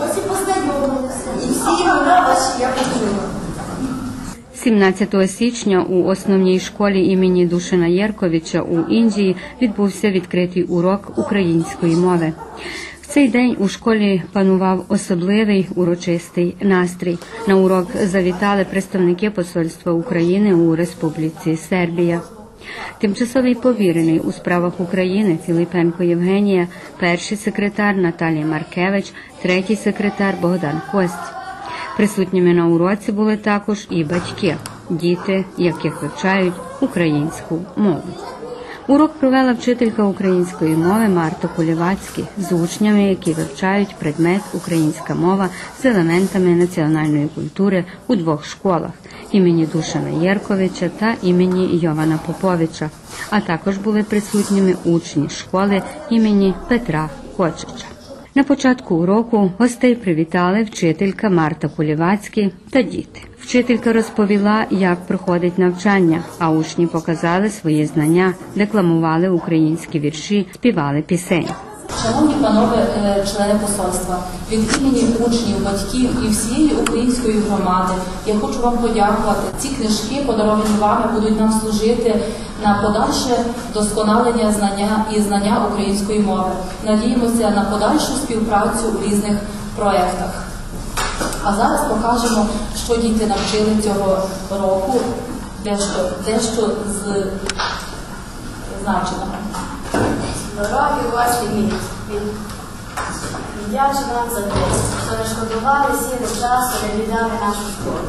Ось і познайомилися. І всі імена ваші я почула. 17 січня у основній школі імені Душина Єрковича у Індії відбувся відкритий урок української мови. В цей день у школі панував особливий урочистий настрій. На урок завітали представники Посольства України у Республіці Сербія. Тимчасовий повірений у справах України Філипенко Євгенія, перший секретар Наталія Маркевич, третій секретар Богдан Кость. Присутніми на уроці були також і батьки, діти, яких вивчають українську мову. Урок провела вчителька української мови Марта Кулівацькі з учнями, які вивчають предмет українська мова з елементами національної культури у двох школах імені Душана Єрковича та імені Йована Поповича. А також були присутніми учні школи імені Петра Кочича. На початку уроку гостей привітали вчителька Марта Кулівацький та діти. Вчителька розповіла, як проходить навчання, а учні показали свої знання, декламували українські вірші, співали пісень. Шановні панове е, члени посольства, від імені учнів, батьків і всієї української громади я хочу вам подякувати. Ці книжки, подаровані вами, будуть нам служити на подальше досконалення знання і знання української мови. Надіємося на подальшу співпрацю у різних проєктах. А зараз покажемо, що діти навчили цього року, дещо, дещо з значеного. Здорові ваші місць. Віддячу вам за те, що не шкодували сіли часу, не віддали нашу школу.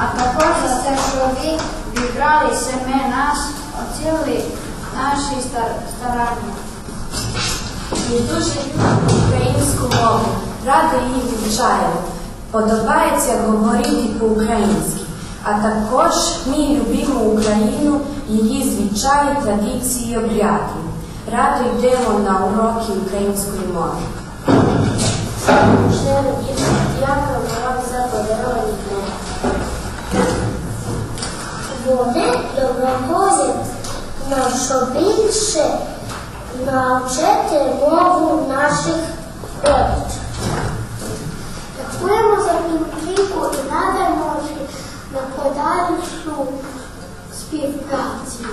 А також за те, що ви відбрали себе нас, оцінили наші стар- старання. Ми дуже українську мову, радо її вивчаємо. Подобається говорити по-українськи. А також ми любимо Україну, її звичаї, традиції, обряди. Радо йдемо на уроки української мови. Дякуємо вам за подаровані книги. Вони допоможуть нам що більше навчити мову наших родичів. Дякуємо за підтримку і надаємо на подальшу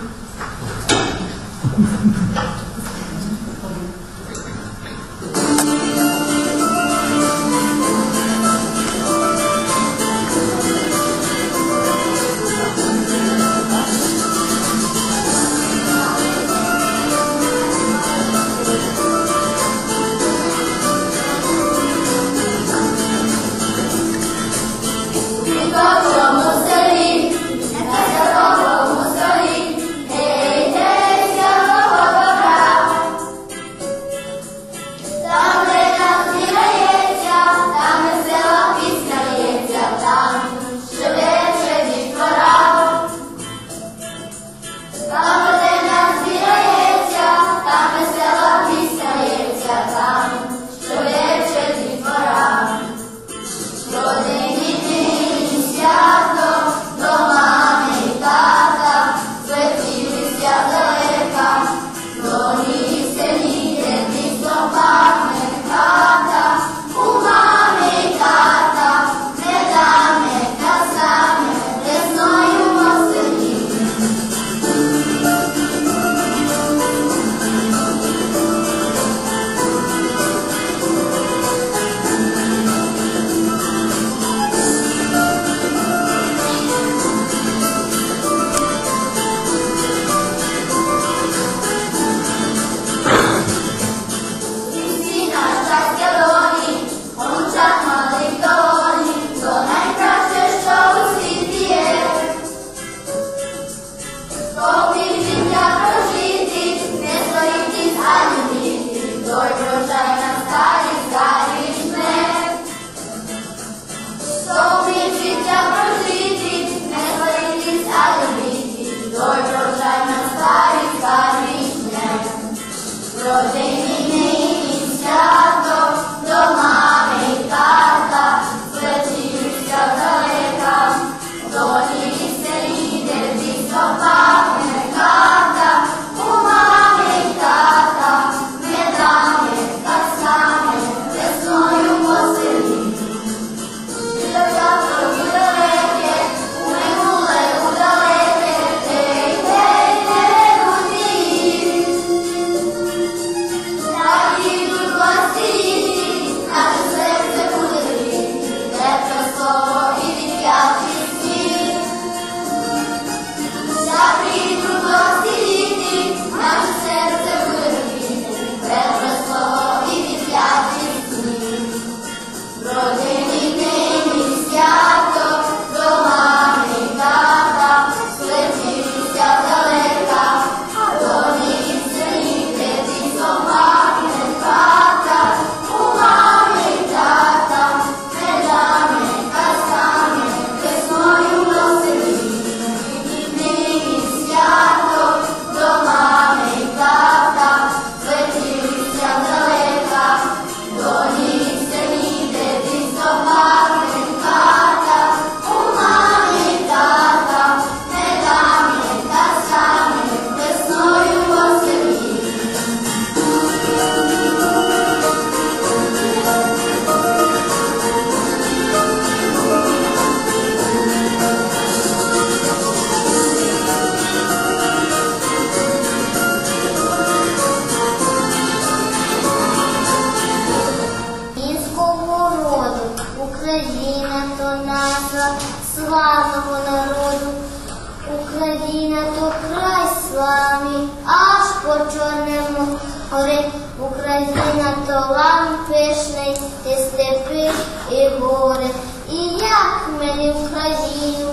Україна то лан пишний, і степи, і гори. І як мені Україну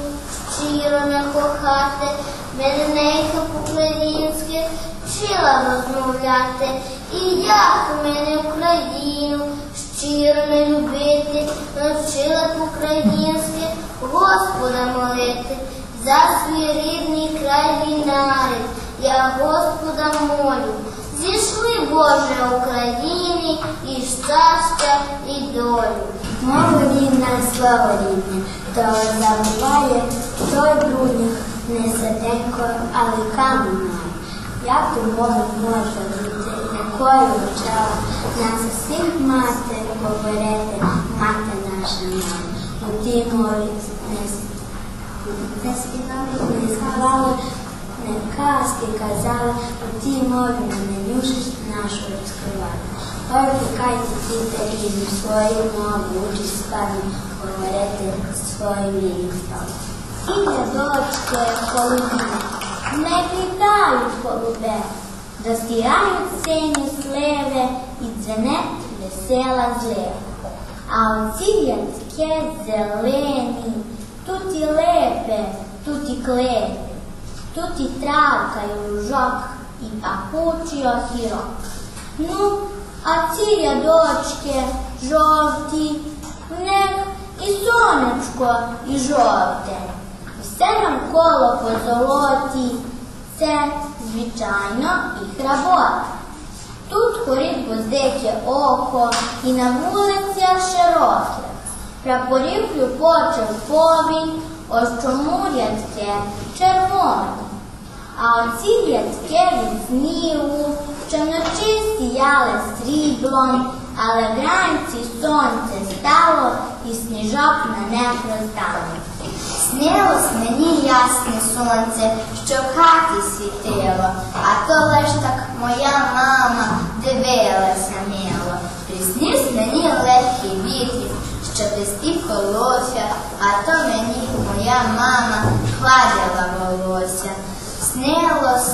щиро не кохати, нейка по-українськи вчила розмовляти, і як мене Україну щиро не любити, навчила по-українськи Господа молити, за свій рідний край вінарить, я Господа молю. Зійшли Боже Україні і щастя, і долю. Мова рідна, слава рідне, то забуває, той брудних не серденько, але камінь має. Як ту мову може бути, якою почала нас усіх мати поперети, мати наша. У тій мові не, співали, не сховали, не казки казали, у тій мові не нюшиш нашу розкривали. Ой, пікайте діти рідні, свою мову, учись складно говорити своїм рідним стало. Діти, дочки, голубі, не літають голубе, достігають сині сливи і дзвене весела злива. А оці янки зелені, тут і липи, тут і клипи, тут і травка, і лужок, і пахучий огірок. Ну, а ці рядочки жовті, в них і сонечко, і жовте. Все навколо позолоті, це, звичайно, і хработа. Тут горить гвоздике око, і на вулицях широких. Прапорів хлюпоче в повінь, ось чому рядки червоні. А оці рядки від снігу, що вночі сіяли сріблом, але вранці сонце стало і сніжок на не роздало. Снилось мені ясне сонце, що в хаті світило, а то лиш так моя мама дивилася мило. Присніс мені легкий вітер, що пестів колося, а то мені моя мама гладила волосся. Снилось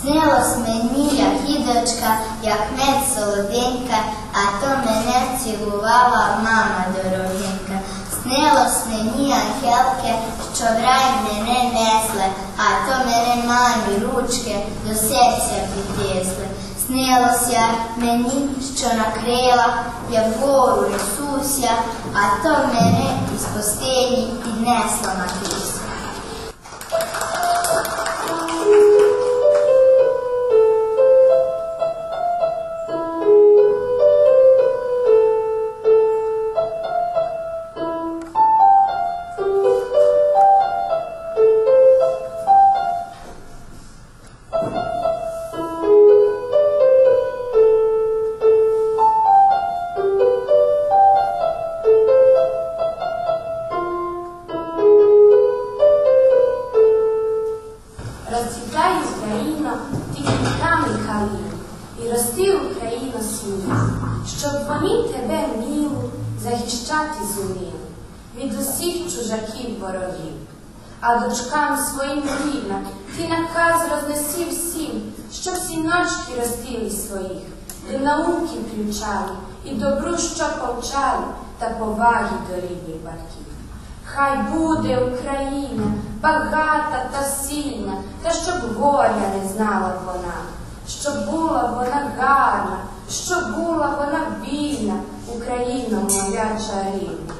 Снилось мені, як гідочка, як мед солоденька, а то мене цілувала мама дорогенька. Снилось мені, ангелки, що в рай мене несли, а то мене мамі ручки до серця підтисли. Снилося мені, що на крилах я вгору несуся, а то мене із постелі піднесла матуся. Розцвітай Щоб вони тебе міло захищати зуміли від усіх чужаків ворогів. А дочкам своїм рідна ти наказ рознеси всім, щоб сіночки ростили своїх, до науки привчали і добру, що повчали, та поваги до рідних батьків. Хай буде Україна багата та сильна, та щоб горя не знала вона, щоб була вона гарна, щоб була вона вільна, Україна моя чарівна.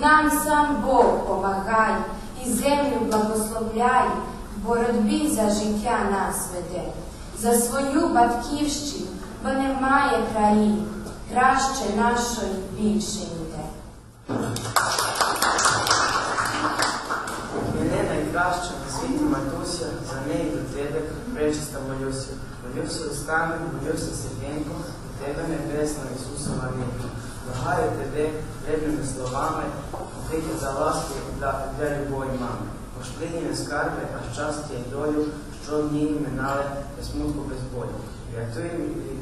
Нам сам Бог помагає і землю благословляє, в боротьбі за життя нас веде. За свою батьківщину, бо немає країни, краще нашої більше ніде. Мене найкраще на світі матуся, за неї до тебе пречиста молюся. Молюся устами, молюся серденько, до тебе небесна Ісуса Марійко. Благаю тебе рідними словами, тільки за ласку для, для любої мами. Пошли не скарби, а щастя і долю, що в ній минали без смутку, без болю. Рятуй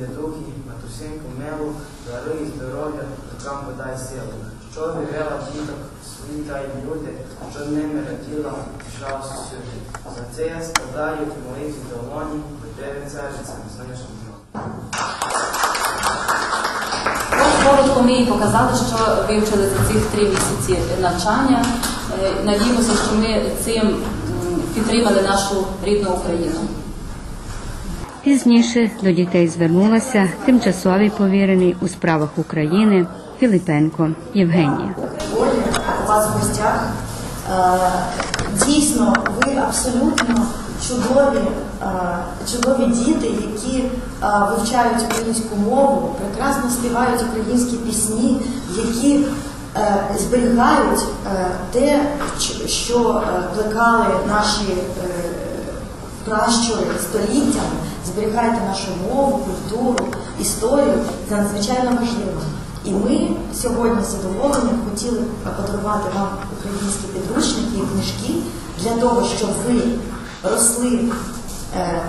від духи, матусинку милу, даруй здоров'я, рукам подай силу. Що вивела діток свої та й люди, що ними раділа, тішала сусюди. За це я складаю молитві долоні, до тебе не знаєш мною. Коротко ми їй показали, що вивчили за цих три місяці навчання. Надіємося, що ми цим підтримали нашу рідну Україну. Пізніше до дітей звернулася тимчасовий повірений у справах України Філіпенко Євгенія. У вас в гостях. Дійсно, ви абсолютно чудові, чудові діти, які е, вивчають українську мову, прекрасно співають українські пісні, які е, зберігають е, те, що е, плекали наші е, пращури століттями, зберігайте нашу мову, культуру, історію. Це надзвичайно важливо. І ми сьогодні з хотіли подарувати вам українські підручники і книжки для того, щоб ви росли, е,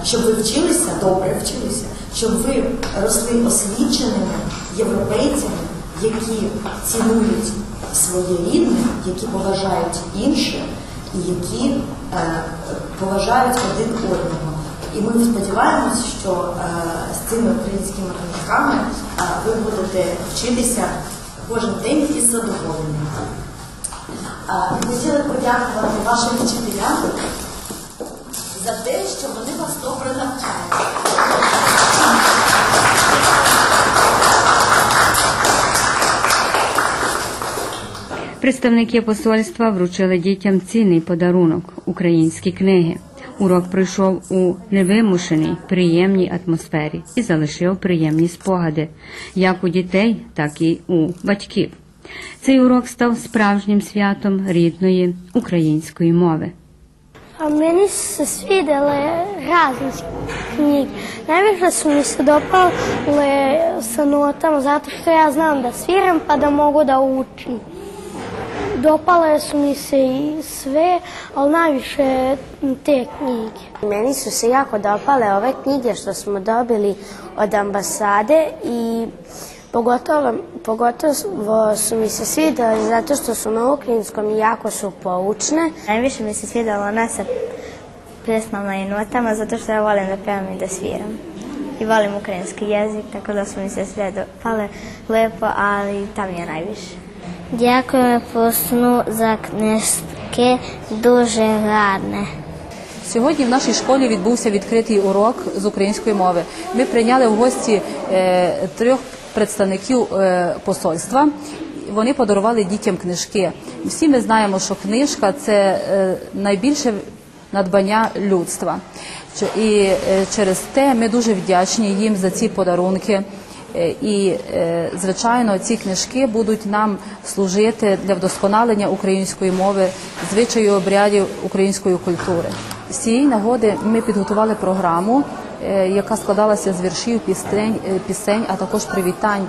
щоб ви вчилися, добре вчилися, щоб ви росли освіченими європейцями, які цінують своє рідне, які поважають інших і які е, поважають один одного. І ми сподіваємось, що е, з цими українськими книжками е, ви будете вчитися кожен день із задоволенням. Е, хотіли подякувати вашим вчителям за те, що вони вас добре навчають. Представники посольства вручили дітям цінний подарунок українські книги. Урок пройшов у невимушеній, приємній атмосфері і залишив приємні спогади, як у дітей, так і у батьків. Цей урок став справжнім святом рідної української мови. A meni su se svidele razne knjige. Najviše su mi se dopale sa notama, zato što ja znam da sviram pa da mogu da učim. Dopale su mi se i sve, ali najviše te knjige. Meni su se jako dopale ove knjige što smo dobili od ambasade i pogotovo, pogotovo su mi se svidjeli zato što su na ukrajinskom i jako su poučne. Najviše mi se svidjelo ona sa pjesmama i notama zato što ja volim da pevam i da sviram. I volim ukrajinski jezik, tako da su mi se sve dopale lepo, ali tam je najviše. Дякую посну за книжки дуже гарне. Сьогодні в нашій школі відбувся відкритий урок з української мови. Ми прийняли в гості е, трьох представників е, посольства. Вони подарували дітям книжки. Всі ми знаємо, що книжка це е, найбільше надбання людства. І е, через те ми дуже вдячні їм за ці подарунки. І, звичайно, ці книжки будуть нам служити для вдосконалення української мови, звичаю обрядів української культури. З цієї нагоди ми підготували програму, яка складалася з віршів, пісень, е, пісень, а також привітань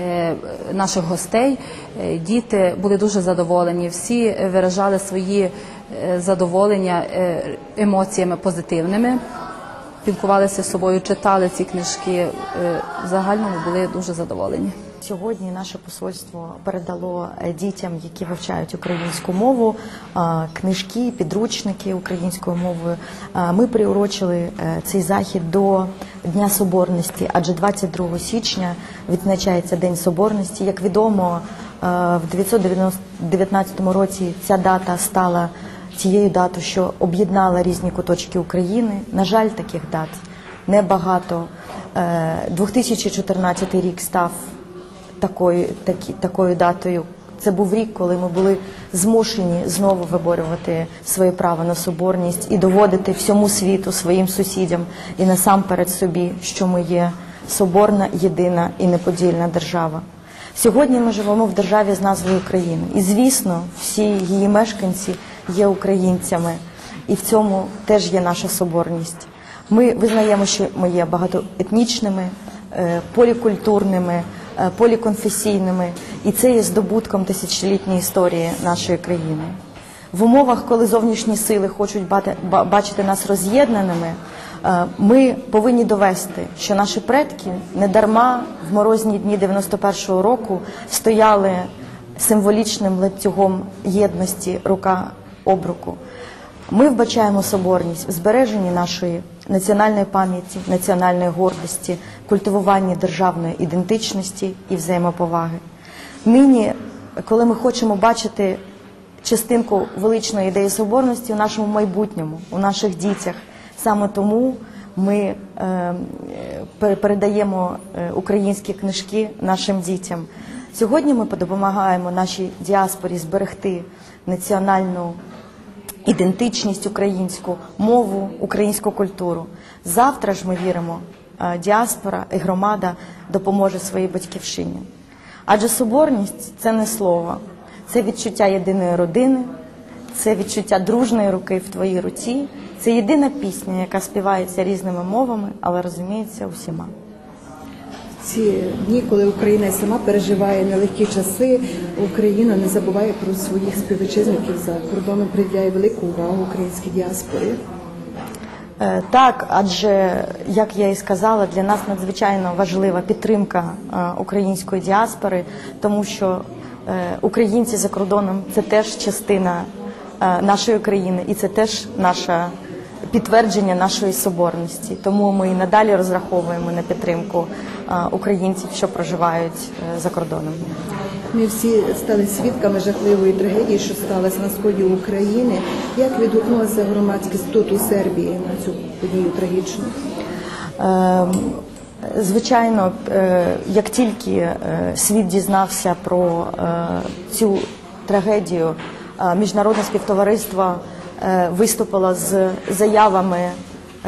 е, наших гостей. Е, Діти були дуже задоволені. Всі е, виражали свої е, задоволення е, емоціями позитивними спілкувалися з собою, читали ці книжки. Е, загальному були дуже задоволені. Сьогодні наше посольство передало е, дітям, які вивчають українську мову, е, книжки, підручники українською мовою. Е, Ми приурочили цей захід до Дня Соборності, адже 22 січня відзначається День Соборності. Як відомо, в 919 році ця дата стала тією датою, що об'єднала різні куточки України. На жаль, таких дат небагато. Е, 2014 рік став такою, такі, такою датою. Це був рік, коли ми були змушені знову виборювати своє право на соборність і доводити всьому світу, своїм сусідям і насамперед собі, що ми є соборна, єдина і неподільна держава. Сьогодні ми живемо в державі з назвою України. І звісно, всі її мешканці є українцями, і в цьому теж є наша соборність. Ми визнаємо, що ми є багатоетнічними, е, полікультурними, поліконфесійними, і це є здобутком тисячолітньої історії нашої країни. В умовах, коли зовнішні сили хочуть бати- бачити нас роз'єднаними, е, ми повинні довести, що наші предки не дарма в морозні дні 91-го року стояли символічним ланцюгом єдності рука об руку. Ми вбачаємо соборність в збереженні нашої національної пам'яті, національної гордості, культивуванні державної ідентичності і взаємоповаги. Нині, коли ми хочемо бачити частинку величної ідеї соборності у нашому майбутньому, у наших дітях, саме тому ми е, передаємо е, українські книжки нашим дітям. Сьогодні ми допомагаємо нашій діаспорі зберегти національну ідентичність українську, мову, українську культуру. Завтра ж ми віримо, е, діаспора і громада допоможе своїй батьківщині. Адже соборність це не слово, це відчуття єдиної родини, це відчуття дружної руки в твоїй руці. Це єдина пісня, яка співається різними мовами, але розуміється усіма. Ці дні, коли Україна сама переживає нелегкі часи, Україна не забуває про своїх співвітчизників за кордоном, приділяє велику увагу українській діаспорі. Е, Так, адже як я і сказала, для нас надзвичайно важлива підтримка е, української діаспори, тому що е, українці за кордоном це теж частина нашої країни, і це теж наше підтвердження нашої соборності. Тому ми і надалі розраховуємо на підтримку е, українців, що проживають е, за кордоном. Ми всі стали свідками жахливої трагедії, що сталася на сході України. Як відгукнулася громадськість тут у Сербії на цю подію трагічну? Ем, Звичайно, е, як тільки світ дізнався про цю трагедію, міжнародне співтовариство е, виступило з заявами,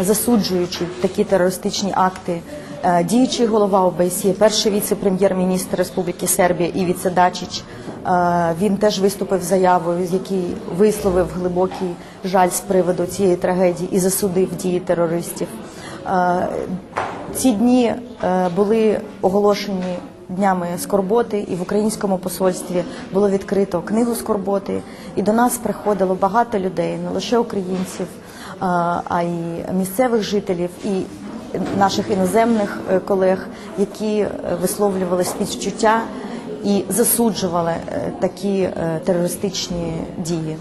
засуджуючи такі терористичні акти. Е, Діючий голова ОБСЄ, перший віце-прем'єр-міністр Республіки Сербія Івіца Дачич, е, він теж виступив заявою, з який висловив глибокий жаль з приводу цієї трагедії і засудив дії терористів. Ці дні були оголошені днями скорботи, і в українському посольстві було відкрито книгу скорботи. І до нас приходило багато людей, не лише українців, а й місцевих жителів і наших іноземних е, колег, які е, висловлювали співчуття і засуджували е, такі терористичні дії.